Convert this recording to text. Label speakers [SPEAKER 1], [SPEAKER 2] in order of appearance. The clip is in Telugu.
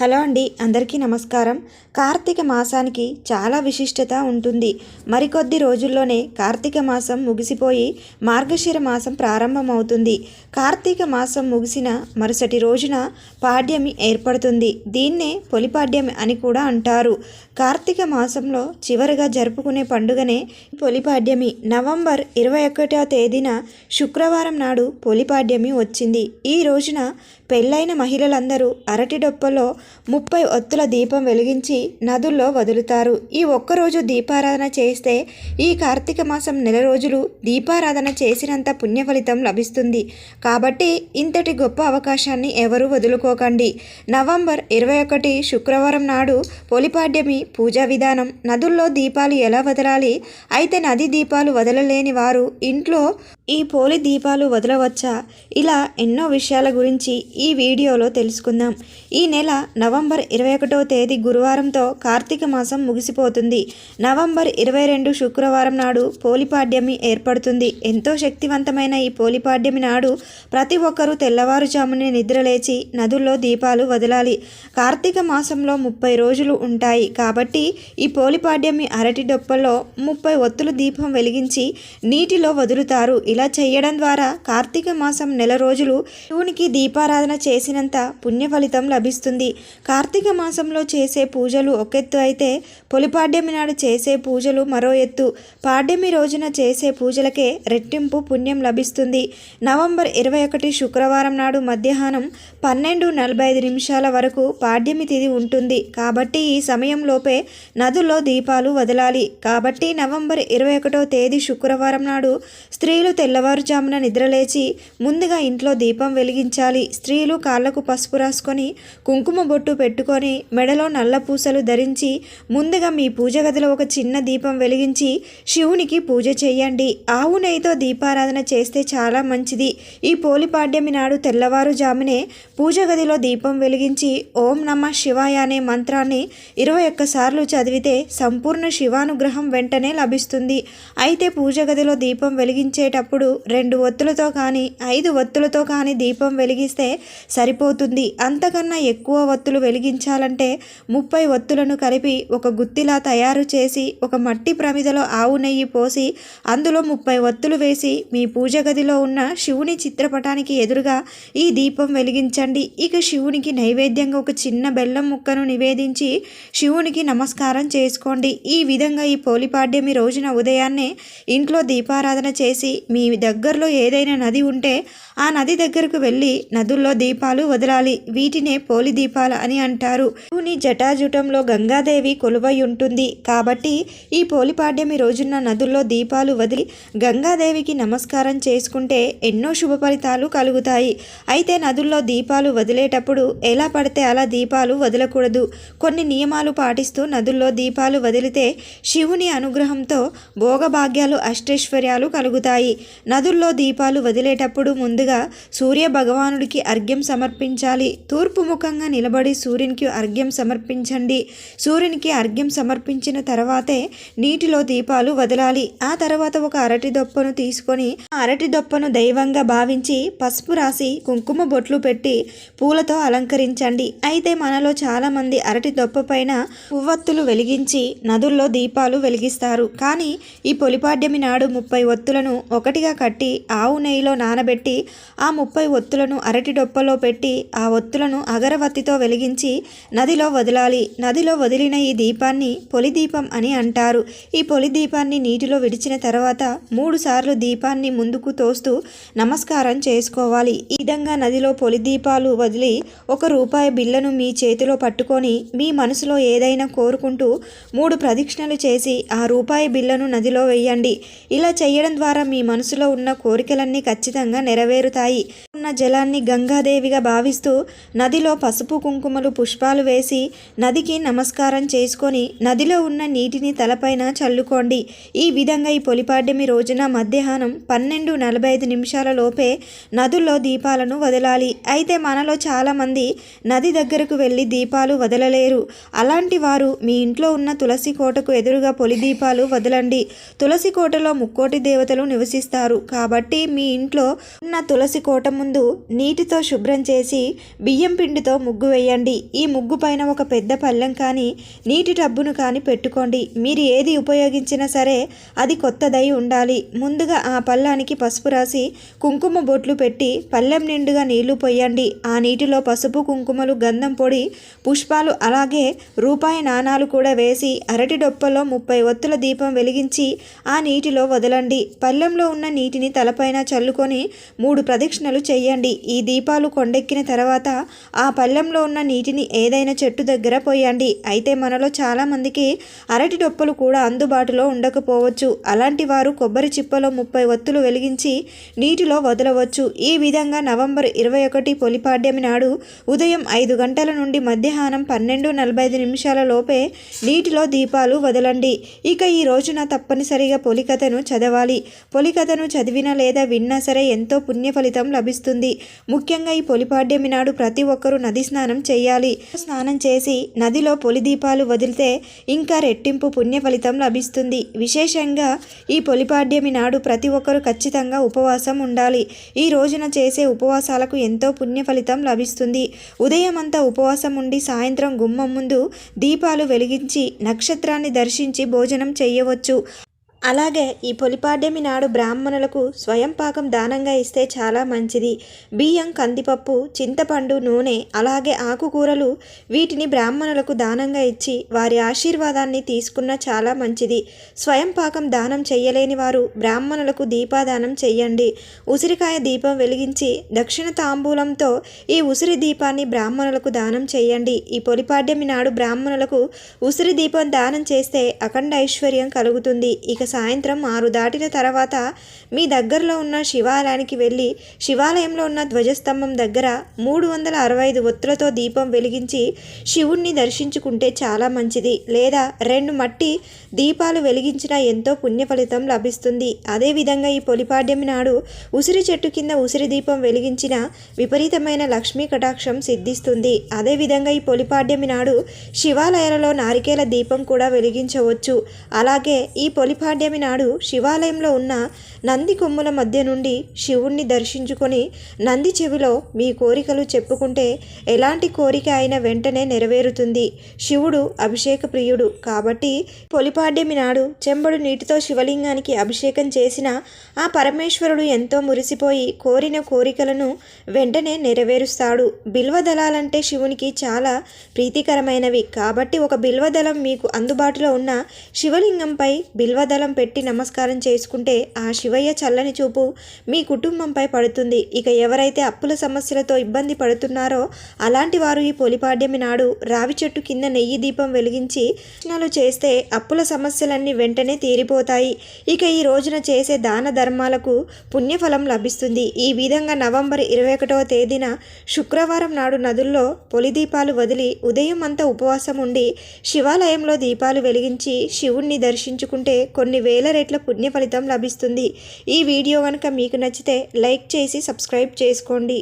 [SPEAKER 1] హలో అండి అందరికీ నమస్కారం. కార్తీక మాసానికి చాలా విశిష్టత ఉంటుంది. మరికొద్ది రోజుల్లోనే కార్తీక మాసం ముగిసిపోయి మార్గశిర మాసం ప్రారంభమవుతుంది. కార్తీక మాసం ముగిసిన మరుసటి రోజున పాడ్యమి ఏర్పడుతుంది. దీన్నే పొలిపాడ్యమి అని కూడా అంటారు. కార్తీక మాసంలో చివరిగా జరుపుకునే పండుగనే పొలిపాడ్యమి నవంబర్ ఇరవై ఒకటో తేదీన శుక్రవారం నాడు పొలిపాడ్యమి వచ్చింది. ఈ రోజున పెళ్ళైన మహిళలందరూ అరటి డొప్పలో ముప్పై ఒత్తుల దీపం వెలిగించి నదుల్లో వదులుతారు. ఈ ఒక్కరోజు దీపారాధన చేస్తే ఈ కార్తీక మాసం నెల రోజులు దీపారాధన చేసినంత పుణ్య ఫలితం లభిస్తుంది. కాబట్టి ఇంతటి గొప్ప అవకాశాన్ని ఎవరూ వదులుకోకండి. నవంబర్ ఇరవై ఒకటి శుక్రవారం నాడు పొలిపాడ్యమి పూజా విధానం నదుల్లో దీపాలు ఎలా వదలాలి? అయితే నది దీపాలు వదలలేని వారు ఇంట్లో ఈ పోలి దీపాలు వదలవచ్చా? ఇలా ఎన్నో విషయాల గురించి ఈ వీడియోలో తెలుసుకుందాం. ఈ నెల నవంబర్ ఇరవై ఒకటో తేదీ గురువారంతో కార్తీక మాసం ముగిసిపోతుంది. నవంబర్ ఇరవై రెండు శుక్రవారం నాడు పోలిపాడ్యమి ఏర్పడుతుంది. ఎంతో శక్తివంతమైన ఈ పోలిపాడ్యమి నాడు ప్రతి ఒక్కరూ తెల్లవారుజాముని నిద్రలేచి నదుల్లో దీపాలు వదలాలి. కార్తీక మాసంలో ముప్పై రోజులు ఉంటాయి. కాబట్టి ఈ పోలిపాడ్యమి అరటి డొప్పల్లో ముప్పై ఒత్తుల దీపం వెలిగించి నీటిలో వదులుతారు. ఇలా చేయడం ద్వారా కార్తీక మాసం నెల రోజులు శివునికి దీపారాధన చేసినంత పుణ్య ఫలితం లభిస్తుంది. కార్తీక మాసంలో చేసే పూజలు ఒక ఎత్తు అయితే పొలిపాడ్యమి నాడు చేసే పూజలు మరో ఎత్తు. పాడ్యమి రోజున చేసే పూజలకే రెట్టింపు పుణ్యం లభిస్తుంది. నవంబర్ ఇరవై ఒకటి శుక్రవారం నాడు మధ్యాహ్నం పన్నెండు నలభై ఐదు నిమిషాల వరకు పాడ్యమి తిథి ఉంటుంది. కాబట్టి ఈ సమయంలోపే నదుల్లో దీపాలు వదలాలి. కాబట్టి నవంబర్ ఇరవై ఒకటో తేదీ శుక్రవారం నాడు స్త్రీలు తెల్లవారుజామున నిద్రలేచి ముందుగా ఇంట్లో దీపం వెలిగించాలి. స్త్రీలు కాళ్ళకు పసుపు రాసుకొని కుంకుమ బొట్టు పెట్టుకొని మెడలో నల్ల పూసలు ధరించి ముందుగా మీ పూజ గదిలో ఒక చిన్న దీపం వెలిగించి శివునికి పూజ చేయండి. ఆవు నెయ్యితో దీపారాధన చేస్తే చాలా మంచిది. ఈ పోలిపాడ్యమి నాడు తెల్లవారుజామునే పూజ గదిలో దీపం వెలిగించి ఓం నమ శివాయ అనే మంత్రాన్ని ఇరవై ఒక్కసార్లు చదివితే సంపూర్ణ శివానుగ్రహం వెంటనే లభిస్తుంది. అయితే పూజ గదిలో దీపం వెలిగించేటప్పుడు రెండు ఒత్తులతో కానీ ఐదు ఒత్తులతో కానీ దీపం వెలిగిస్తే సరిపోతుంది. అంతకన్నా ఎక్కువ ఒత్తులు వెలిగించాలంటే ముప్పై ఒత్తులను కలిపి ఒక గుత్తిలా తయారు చేసి ఒక మట్టి ప్రమిదలో ఆవు నెయ్యి పోసి అందులో ముప్పై ఒత్తులు వేసి మీ పూజ గదిలో ఉన్న శివుని చిత్రపటానికి ఎదురుగా ఈ దీపం వెలిగించండి. ఇక శివునికి నైవేద్యంగా ఒక చిన్న బెల్లం ముక్కను నివేదించి శివునికి నమస్కారం చేసుకోండి. ఈ విధంగా ఈ పోలిపాడ్యమి రోజున ఉదయాన్నే ఇంట్లో దీపారాధన చేసి మీ దగ్గరలో ఏదైనా నది ఉంటే ఆ నది దగ్గరకు వెళ్ళి నదుల్లో దీపాలు వదలాలి. వీటినే పోలి దీపాలు అని అంటారు. శివుని జటాజుటంలో గంగాదేవి కొలువై ఉంటుంది కాబట్టి ఈ పోలిపాడ్యమి రోజున నదుల్లో దీపాలు వదిలి గంగాదేవికి నమస్కారం చేసుకుంటే ఎన్నో శుభ ఫలితాలు కలుగుతాయి. అయితే నదుల్లో దీపాలు వదిలేటప్పుడు ఎలా పడితే అలా దీపాలు వదలకూడదు. కొన్ని నియమాలు పాటిస్తూ నదుల్లో దీపాలు వదిలితే శివుని అనుగ్రహంతో భోగభాగ్యాలు అష్టైశ్వర్యాలు కలుగుతాయి. నదుల్లో దీపాలు వదిలేటప్పుడు ముందుగా సూర్య భగవానుడికి అర్ఘ్యం సమర్పించాలి. తూర్పు ముఖంగా నిలబడి సూర్యునికి అర్ఘ్యం సమర్పించండి. సూర్యునికి అర్ఘ్యం సమర్పించిన తర్వాతే నీటిలో దీపాలు వదలాలి. ఆ తర్వాత ఒక అరటి దొప్పను తీసుకొని ఆ అరటి దొప్పను దైవంగా భావించి పసుపు రాసి కుంకుమ బొట్లు పెట్టి పూలతో అలంకరించండి. అయితే మనలో చాలా మంది అరటి దొప్ప పైన పువ్వత్తులు వెలిగించి నదుల్లో దీపాలు వెలిగిస్తారు. కానీ ఈ పొలిపాడ్యమి నాడు ముప్పై ఒత్తులను ఒకటిగా కట్టి ఆవు నెయ్యిలో నానబెట్టి ఆ ముప్పై ఒత్తులను అరటి డొప్పలో పెట్టి ఆ ఒత్తులను అగరవత్తితో వెలిగించి నదిలో వదలాలి. నదిలో వదిలిన ఈ దీపాన్ని పొలిదీపం అని అంటారు. ఈ పొలి దీపాన్ని నీటిలో విడిచిన తర్వాత మూడు సార్లు దీపాన్ని ముందుకు తోస్తూ నమస్కారం చేసుకోవాలి. ఈ విధంగా నదిలో పొలి దీపాలు వదిలి ఒక రూపాయి బిల్లను మీ చేతిలో పట్టుకొని మీ మనసులో ఏదైనా కోరుకుంటూ మూడు ప్రదక్షిణలు చేసి ఆ రూపాయి బిల్లను నదిలో వేయండి. ఇలా చేయడం ద్వారా మీ మనసులో ఉన్న కోరికలన్నీ ఖచ్చితంగా నెరవేరుతాయి. ఉన్న జలాన్ని గంగాదేవిగా భావిస్తూ నదిలో పసుపు కుంకుమలు పుష్పాలు వేసి నదికి నమస్కారం చేసుకొని నదిలో ఉన్న నీటిని తలపైన చల్లుకోండి. ఈ విధంగా ఈ పొలిపాడ్యమి రోజున మధ్యాహ్నం పన్నెండు నలభై ఐదు నిమిషాల లోపే నదుల్లో దీపాలను వదలాలి. అయితే మనలో చాలామంది నది దగ్గరకు వెళ్ళి దీపాలు వదలలేరు. అలాంటి వారు మీ ఇంట్లో ఉన్న తులసి కోటకు ఎదురుగా పొలి దీపాలు వదలండి. తులసి కోటలో ముక్కోటి దేవతలు నివసిస్తారు. కాబట్టి మీ ఇంట్లో ఉన్న తులసి కోట ముందు నీటితో శుభ్రం చేసి బియ్యం పిండితో ముగ్గు వేయాలి చేయండి. ఈ ముగ్గు పైన ఒక పెద్ద పళ్ళెం కానీ నీటి టబ్బును కానీ పెట్టుకోండి. మీరు ఏది ఉపయోగించినా సరే అది కొత్తదై ఉండాలి. ముందుగా ఆ పళ్ళానికి పసుపు రాసి కుంకుమ బొట్లు పెట్టి పళ్ళెం నిండుగా నీళ్ళు పొయ్యండి. ఆ నీటిలో పసుపు కుంకుమలు గంధం పొడి పుష్పాలు అలాగే రూపాయి నాణాలు కూడా వేసి అరటి డొప్పలో ముప్పై ఒత్తుల దీపం వెలిగించి ఆ నీటిలో వదలండి. పళ్ళెంలో ఉన్న నీటిని తలపైన చల్లుకొని మూడు ప్రదక్షిణలు చేయండి ఈ దీపాలు కొండెక్కిన తర్వాత ఆ పళ్ళెంలో ఉన్న నీటిని ఏదైనా చెట్టు దగ్గర పోయండి. అయితే మనలో చాలామందికి అరటి డొప్పలు కూడా అందుబాటులో ఉండకపోవచ్చు. అలాంటి వారు కొబ్బరి చిప్పలో ముప్పై ఒత్తులు వెలిగించి నీటిలో వదలవచ్చు. ఈ విధంగా నవంబర్ ఇరవై ఒకటి పొలిపాడ్యమి నాడు ఉదయం ఐదు గంటల నుండి మధ్యాహ్నం పన్నెండు నలభై ఐదు నిమిషాల లోపే నీటిలో దీపాలు వదలండి. ఇక ఈ రోజున తప్పనిసరిగా పొలికథను చదవాలి. పొలికథను చదివినా లేదా విన్నా సరే ఎంతో పుణ్య ఫలితం లభిస్తుంది. ముఖ్యంగా ఈ పొలిపాడ్యమి నాడు ప్రతి ఒక్కరూ నది స్నానం చేయాలి. స్నానం చేసి నదిలో పొలి దీపాలు వదిలితే ఇంకా రెట్టింపు పుణ్య ఫలితం లభిస్తుంది. విశేషంగా ఈ పొలిపాడ్యమి నాడు ప్రతి ఒక్కరూ ఖచ్చితంగా ఉపవాసం ఉండాలి. ఈ రోజున చేసే ఉపవాసాలకు ఎంతో పుణ్య ఫలితం లభిస్తుంది. ఉదయం అంతా ఉపవాసం ఉండి సాయంత్రం గుమ్మం ముందు దీపాలు వెలిగించి నక్షత్రాన్ని దర్శించి భోజనం చేయవచ్చు. అలాగే ఈ పొలిపాడ్యమి నాడు బ్రాహ్మణులకు స్వయం పాకం దానంగా ఇస్తే చాలా మంచిది. బియ్యం కందిపప్పు చింతపండు నూనె అలాగే ఆకుకూరలు వీటిని బ్రాహ్మణులకు దానంగా ఇచ్చి వారి ఆశీర్వాదాన్ని తీసుకున్న చాలా మంచిది. స్వయం పాకం దానం చేయలేని వారు బ్రాహ్మణులకు దీపాదానం చెయ్యండి. ఉసిరికాయ దీపం వెలిగించి దక్షిణ తాంబూలంతో ఈ ఉసిరి దీపాన్ని బ్రాహ్మణులకు దానం చేయండి ఈ పొలిపాడ్యమి నాడు బ్రాహ్మణులకు ఉసిరి దీపం దానం చేస్తే అఖండ ఐశ్వర్యం కలుగుతుంది. ఇక సాయంత్రం ఆరు దాటిన తర్వాత మీ దగ్గరలో ఉన్న శివాలయానికి వెళ్ళి శివాలయంలో ఉన్న ధ్వజస్తంభం దగ్గర మూడు వందల అరవై ఐదు ఒత్తులతో దీపం వెలిగించి శివుణ్ణి దర్శించుకుంటే చాలా మంచిది. లేదా రెండు మట్టి దీపాలు వెలిగించిన ఎంతో పుణ్య ఫలితం లభిస్తుంది. అదేవిధంగా ఈ పొలిపాడ్యమి నాడు ఉసిరి చెట్టు కింద ఉసిరి దీపం వెలిగించిన విపరీతమైన లక్ష్మీ కటాక్షం సిద్ధిస్తుంది. అదేవిధంగా ఈ పొలిపాడ్యమి నాడు శివాలయాలలో నారికేల దీపం కూడా వెలిగించవచ్చు. అలాగే ఈ పొలిపాడ్యమి నాడు శివాలయంలో ఉన్న నంది కొమ్ముల మధ్య నుండి శివుణ్ణి దర్శించుకొని నంది చెవిలో మీ కోరికలు చెప్పుకుంటే ఎలాంటి కోరిక అయినా వెంటనే నెరవేరుతుంది. శివుడు అభిషేక ప్రియుడు కాబట్టి పొలిపాడ్యమి నాడు చెంబడు నీటితో శివలింగానికి అభిషేకం చేసిన ఆ పరమేశ్వరుడు ఎంతో మురిసిపోయి కోరిన కోరికలను వెంటనే నెరవేరుస్తాడు. బిల్వదళాలంటే శివునికి చాలా ప్రీతికరమైనవి. కాబట్టి ఒక బిల్వదళం మీకు అందుబాటులో ఉన్న శివలింగంపై బిల్వదళం పెట్టి నమస్కారం చేసుకుంటే ఆ శివయ్య చల్లని చూపు మీ కుటుంబంపై పడుతుంది. ఇక ఎవరైతే అప్పుల సమస్యలతో ఇబ్బంది పడుతున్నారో అలాంటి వారు ఈ పొలిపాడ్యమి నాడు రావి చెట్టు కింద నెయ్యి దీపం వెలిగించి ప్రశ్నలు చేస్తే అప్పుల సమస్యలన్నీ వెంటనే తీరిపోతాయి. ఇక ఈ రోజున చేసే దాన ధర్మాలకు పుణ్యఫలం లభిస్తుంది. ఈ విధంగా నవంబర్ ఇరవై ఒకటవ తేదీన శుక్రవారం నాడు నదుల్లో పొలి దీపాలు వదిలి ఉదయం అంతా ఉపవాసం ఉండి శివాలయంలో దీపాలు వెలిగించి శివుణ్ణి దర్శించుకుంటే కొన్ని వేల రెట్ల పుణ్య ఫలితం లభిస్తుంది. ఈ వీడియో కనుక మీకు నచ్చితే లైక్ చేసి సబ్స్క్రైబ్ చేసుకోండి.